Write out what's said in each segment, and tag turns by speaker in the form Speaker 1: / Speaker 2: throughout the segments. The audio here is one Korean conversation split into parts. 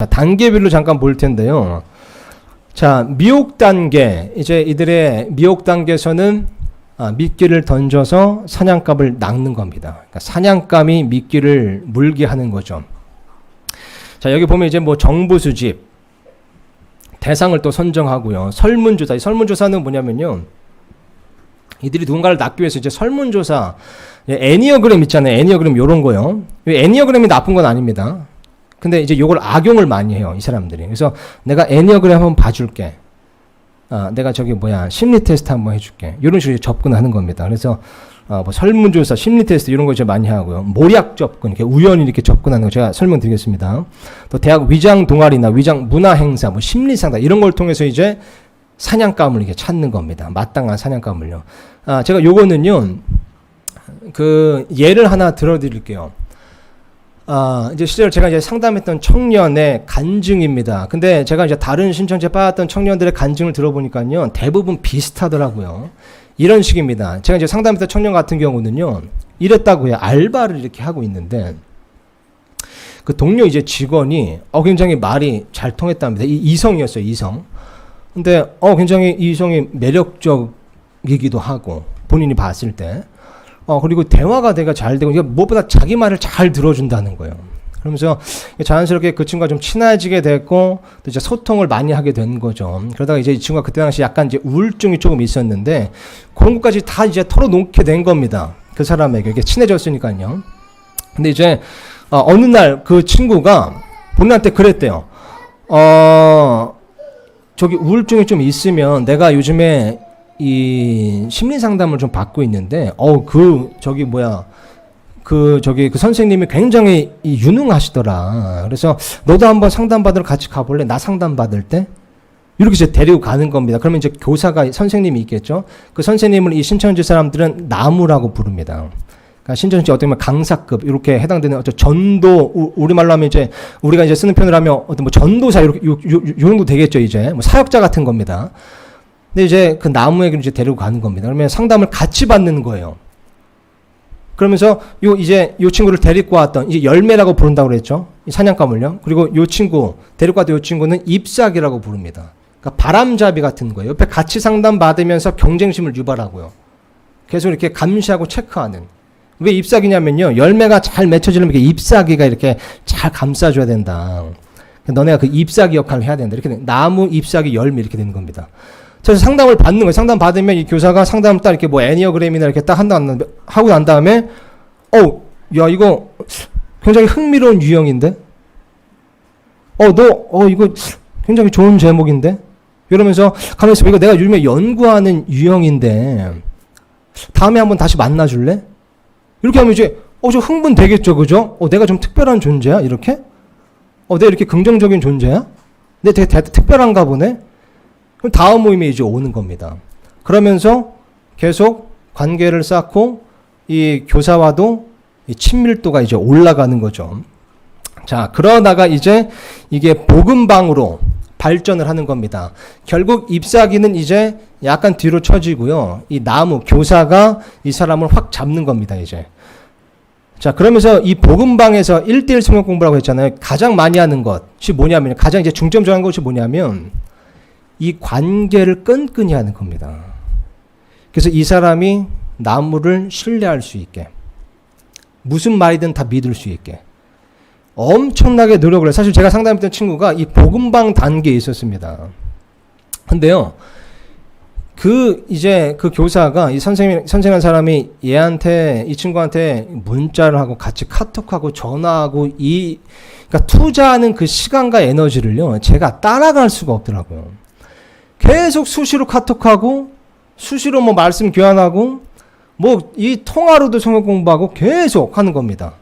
Speaker 1: 자, 단계별로 잠깐 볼 텐데요. 자, 미혹 단계. 이제 이들의 미혹 단계에서는 아, 미끼를 던져서 사냥감을 낚는 겁니다. 그러니까 사냥감이 미끼를 물게 하는 거죠. 자, 여기 보면 이제 뭐 정보 수집, 대상을 또 선정하고요. 설문조사. 이 설문조사는 뭐냐면요. 이들이 누군가를 낚기 위해서 이제 설문조사, 예, 애니어그램 있잖아요. 애니어그램 요런 거요. 이 애니어그램이 나쁜 건 아닙니다. 근데 이제 요걸 악용을 많이 해요. 이 사람들이. 그래서 내가 애니어그램 한번 봐줄게. 아, 내가 저기 뭐야 심리 테스트 한번 해줄게. 이런 식으로 접근하는 겁니다. 그래서 어, 뭐 설문조사, 심리 테스트 이런 거 이제 많이 하고요. 모략 접근, 이렇게 우연히 이렇게 접근하는 거 제가 설명드리겠습니다. 또 대학 위장 동아리나 위장 문화 행사, 뭐 심리 상담 이런 걸 통해서 이제 사냥감을 이렇게 찾는 겁니다. 마땅한 사냥감을요. 아, 제가 요거는요. 그 예를 하나 들어드릴게요. 아, 이제 실제로 제가 이제 상담했던 청년의 간증입니다. 근데 제가 이제 다른 신청제 받았던 청년들의 간증을 들어보니까요. 대부분 비슷하더라고요. 이런 식입니다. 제가 이제 상담했던 청년 같은 경우는요. 이랬다고요. 알바를 이렇게 하고 있는데 그 동료 이제 직원이 어 굉장히 말이 잘 통했답니다. 이 이성이었어요, 이성. 근데 어 굉장히 이성이 매력적이기도 하고 본인이 봤을 때 어, 그리고 대화가 되가 잘 되고, 이게 무엇보다 자기 말을 잘 들어준다는 거예요. 그러면서 자연스럽게 그 친구가 좀 친해지게 됐고, 또 이제 소통을 많이 하게 된 거죠. 그러다가 이제 이 친구가 그때 당시 약간 이제 우울증이 조금 있었는데, 그런 것까지 다 이제 털어놓게 된 겁니다. 그 사람에게. 이게 친해졌으니까요. 근데 이제, 어, 어느 날 그 친구가 본인한테 그랬대요. 어, 저기 우울증이 좀 있으면 내가 요즘에 이 심리 상담을 좀 받고 있는데 어 그 저기 뭐야 그 저기 그 선생님이 굉장히 이 유능하시더라. 그래서 너도 한번 상담 받으러 같이 가볼래? 나 상담 받을 때 이렇게 이제 데리고 가는 겁니다. 그러면 이제 교사가 선생님이 있겠죠. 그 선생님을 이 신천지 사람들은 나무라고 부릅니다. 그러니까 신천지 어떻게 보면 강사급 이렇게 해당되는 어떤 전도 우- 우리말로 하면 이제 우리가 이제 쓰는 표현을 하면 어떤 뭐 전도사 이렇게 요, 요, 요 되겠죠 이제 뭐 사역자 같은 겁니다. 근데 이제 그 나무에게 이제 데리고 가는 겁니다. 그러면 상담을 같이 받는 거예요. 그러면서 요 이제 요 친구를 데리고 왔던 이제 열매라고 부른다고 그랬죠. 이 사냥감을요. 그리고 요 친구 데리고 왔던 요 친구는 잎사귀라고 부릅니다. 그러니까 바람잡이 같은 거예요. 옆에 같이 상담 받으면서 경쟁심을 유발하고요. 계속 이렇게 감시하고 체크하는. 왜 잎사귀냐면요. 열매가 잘 맺혀지려면 이렇게 잎사귀가 이렇게 잘 감싸줘야 된다. 너네가 그 잎사귀 역할을 해야 된다. 이렇게 돼. 나무, 잎사귀, 열매 이렇게 되는 겁니다. 그래서 상담을 받는 거예요. 상담 받으면 이 교사가 상담을 딱 이렇게 뭐 애니어그램이나 이렇게 딱 한다 하고 난 다음에 어, 야 이거 굉장히 흥미로운 유형인데, 어, 너, 어 이거 굉장히 좋은 제목인데, 이러면서 가만히 있어. 이거 내가 요즘에 연구하는 유형인데 다음에 한번 다시 만나 줄래? 이렇게 하면 이제 어 저 흥분 되겠죠, 그죠? 어 내가 좀 특별한 존재야, 이렇게? 어 내가 이렇게 긍정적인 존재야? 내 되게 대- 특별한가 보네. 그럼 다음 모임에 이제 오는 겁니다. 그러면서 계속 관계를 쌓고 이 교사와도 이 친밀도가 이제 올라가는 거죠. 자, 그러다가 이제 이게 복음방으로 발전을 하는 겁니다. 결국 잎사귀는 이제 약간 뒤로 처지고요. 이 나무, 교사가 이 사람을 확 잡는 겁니다, 이제. 자, 그러면서 이 복음방에서 1대1 성경 공부라고 했잖아요. 가장 많이 하는 것이 뭐냐면, 가장 이제 중점적인 것이 뭐냐면, 이 관계를 끈끈이 하는 겁니다. 그래서 이 사람이 나무를 신뢰할 수 있게, 무슨 말이든 다 믿을 수 있게, 엄청나게 노력을 해요. 사실 제가 상담했던 친구가 이 복음방 단계에 있었습니다. 근데요, 그 이제 그 교사가 이 선생님 선생한 사람이 얘한테 이 친구한테 문자를 하고 같이 카톡하고 전화하고 이 그러니까 투자하는 그 시간과 에너지를요 제가 따라갈 수가 없더라고요. 계속 수시로 카톡하고 수시로 뭐 말씀 교환하고 뭐 이 통화로도 성경 공부하고 계속 하는 겁니다.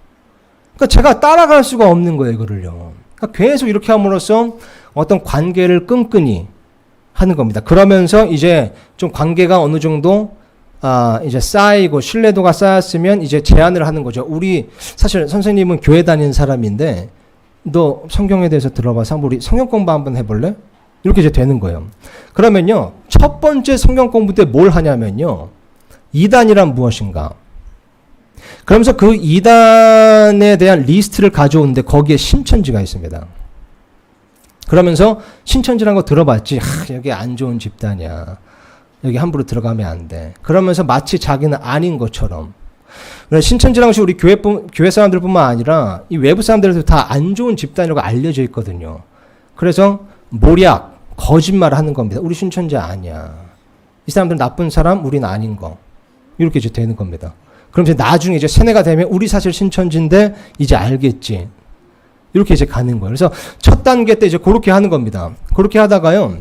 Speaker 1: 그러니까 제가 따라갈 수가 없는 거예요, 이거를요. 그러니까 계속 이렇게 함으로써 어떤 관계를 끈끈이 하는 겁니다. 그러면서 이제 좀 관계가 어느 정도 아, 이제 쌓이고 신뢰도가 쌓였으면 이제 제안을 하는 거죠. 우리 사실 선생님은 교회 다니는 사람인데 너 성경에 대해서 들어봐서 우리 성경 공부 한번 해볼래? 이렇게 이제 되는 거예요. 그러면요. 첫 번째 성경 공부 때 뭘 하냐면요. 이단이란 무엇인가? 그러면서 그 이단에 대한 리스트를 가져오는데 거기에 신천지가 있습니다. 그러면서 신천지라는 거 들어봤지. 하, 여기 안 좋은 집단이야. 여기 함부로 들어가면 안 돼. 그러면서 마치 자기는 아닌 것처럼. 신천지라는 것이 우리 교회, 교회 사람들뿐만 아니라 이 외부 사람들도 다안 좋은 집단이라고 알려져 있거든요. 그래서 모략, 거짓말을 하는 겁니다. 우리 신천지 아니야. 이 사람들은 나쁜 사람, 우리는 아닌 거. 이렇게 이제 되는 겁니다. 그럼 이제 나중에 이제 세뇌가 되면 우리 사실 신천지인데 이제 알겠지. 이렇게 이제 가는 거예요. 그래서 첫 단계 때 이제 그렇게 하는 겁니다. 그렇게 하다가요.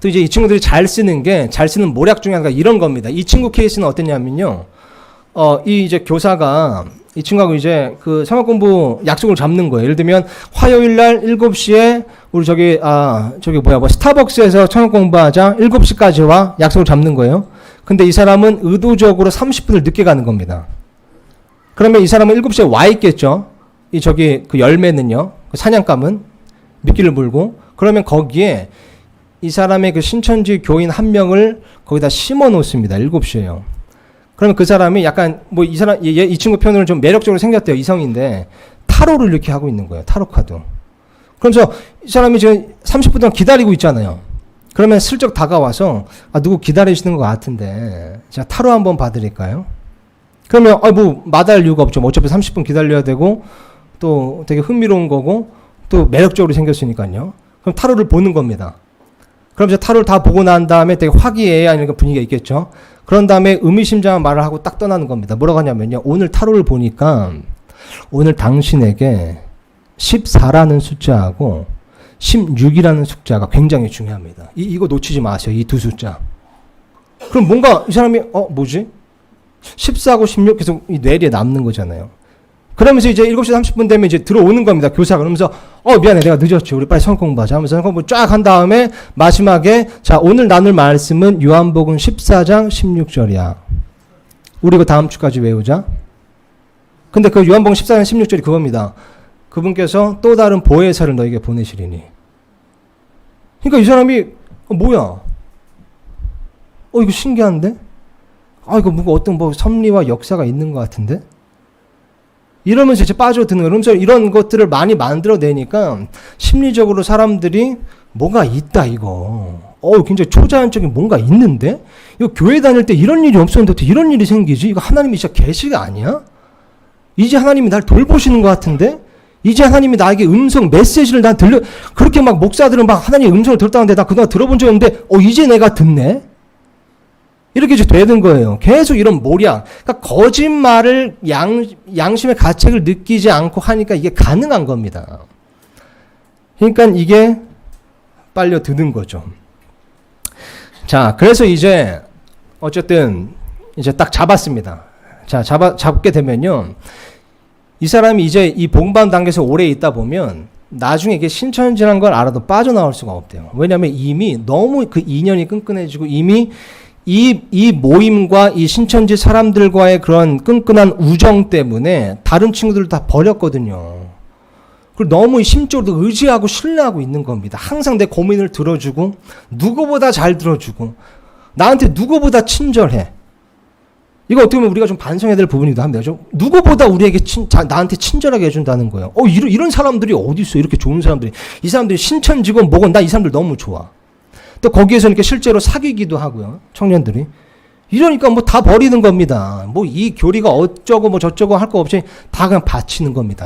Speaker 1: 또 이제 이 친구들이 잘 쓰는 게 잘 쓰는 모략 중에 하나가 이런 겁니다. 이 친구 케이스는 어땠냐면요. 어, 이 이제 교사가 이 친구하고 이제 그 성악 공부 약속을 잡는 거예요. 예를 들면 화요일 날 7시에 우리 저기 아, 저기 뭐야 뭐 스타벅스에서 성악 공부하자. 7시까지 와. 약속을 잡는 거예요. 근데 이 사람은 의도적으로 30분을 늦게 가는 겁니다. 그러면 이 사람은 7시에 와 있겠죠. 이 저기 그 열매는요. 그 사냥감은 미끼를 물고 그러면 거기에 이 사람의 그 신천지 교인 한 명을 거기다 심어 놓습니다. 7시에요. 그러면 그 사람이 약간 뭐 이 사람 얘, 얘- 이 친구 표현으로 좀 매력적으로 생겼대요. 이성인데 타로를 이렇게 하고 있는 거예요. 타로 카드. 그러면서 이 사람이 지금 30분 동안 기다리고 있잖아요. 그러면 슬쩍 다가와서 아 누구 기다리시는 것 같은데 제가 타로 한번 봐드릴까요? 그러면 아 뭐 마다할 이유가 없죠. 뭐 어차피 30분 기다려야 되고 또 되게 흥미로운 거고 또 매력적으로 생겼으니까요. 그럼 타로를 보는 겁니다. 그럼 이제 타로를 다 보고 난 다음에 되게 화기애애한 분위기가 있겠죠. 그런 다음에 의미심장한 말을 하고 딱 떠나는 겁니다. 뭐라고 하냐면요. 오늘 타로를 보니까 오늘 당신에게 14라는 숫자하고 16이라는 숫자가 굉장히 중요합니다. 이, 이거 놓치지 마세요. 이 두 숫자. 그럼 뭔가 이 사람이 어 뭐지? 14하고 16 계속 이 뇌리에 남는 거잖아요. 그러면서 이제 7시 30분 되면 이제 들어오는 겁니다. 교사가 그러면서 어 미안해 내가 늦었지. 우리 빨리 성공 공부하자 하면서 성공 공부 쫙 한 다음에 마지막에 자 오늘 나눌 말씀은 요한복음 14장 16절이야. 우리 이거 다음 주까지 외우자. 근데 그 요한복음 14장 16절이 그겁니다. 그분께서 또 다른 보혜사를 너에게 보내시리니. 그러니까 이 사람이 어, 뭐야? 어 이거 신기한데? 아 이거 뭔가 어떤 뭐 섭리와 역사가 있는 것 같은데? 이러면서 이제 빠져드는 거예요. 그러면서 이런 것들을 많이 만들어내니까 심리적으로 사람들이 뭐가 있다 이거. 어 굉장히 초자연적인 뭔가 있는데? 이거 교회 다닐 때 이런 일이 없었는데 이런 일이 생기지? 이거 하나님이 진짜 계시가 아니야? 이제 하나님이 날 돌보시는 것 같은데? 이제 하나님이 나에게 음성 메시지를 난 들려 그렇게 막 목사들은 막 하나님 의 음성을 들었다는데 나 그동안 들어본 적 없는데 어 이제 내가 듣네 이렇게 이제 되는 거예요. 계속 이런 모략 그러니까 거짓말을 양, 양심의 가책을 느끼지 않고 하니까 이게 가능한 겁니다. 그러니까 이게 빨려 드는 거죠. 자 그래서 이제 어쨌든 이제 딱 잡았습니다. 자 잡아, 잡게 되면요. 이 사람이 이제 이 봉반 단계에서 오래 있다 보면 나중에 이게 신천지라는 걸 알아도 빠져나올 수가 없대요. 왜냐하면 이미 너무 그 인연이 끈끈해지고 이미 이, 이 모임과 이 신천지 사람들과의 그런 끈끈한 우정 때문에 다른 친구들을 다 버렸거든요. 그리고 너무 심적으로 의지하고 신뢰하고 있는 겁니다. 항상 내 고민을 들어주고 누구보다 잘 들어주고 나한테 누구보다 친절해. 이거 어떻게 보면 우리가 좀 반성해야 될 부분이기도 합니다. 좀 누구보다 우리에게 친, 자, 나한테 친절하게 해준다는 거예요. 어, 이런, 이런 사람들이 어디 있어? 이렇게 좋은 사람들이. 이 사람들이 신천지건 뭐건 나 이 사람들 너무 좋아. 또 거기에서 이렇게 실제로 사귀기도 하고요. 청년들이. 이러니까 뭐 다 버리는 겁니다. 뭐 이 교리가 어쩌고 뭐 저쩌고 할 거 없이 다 그냥 바치는 겁니다.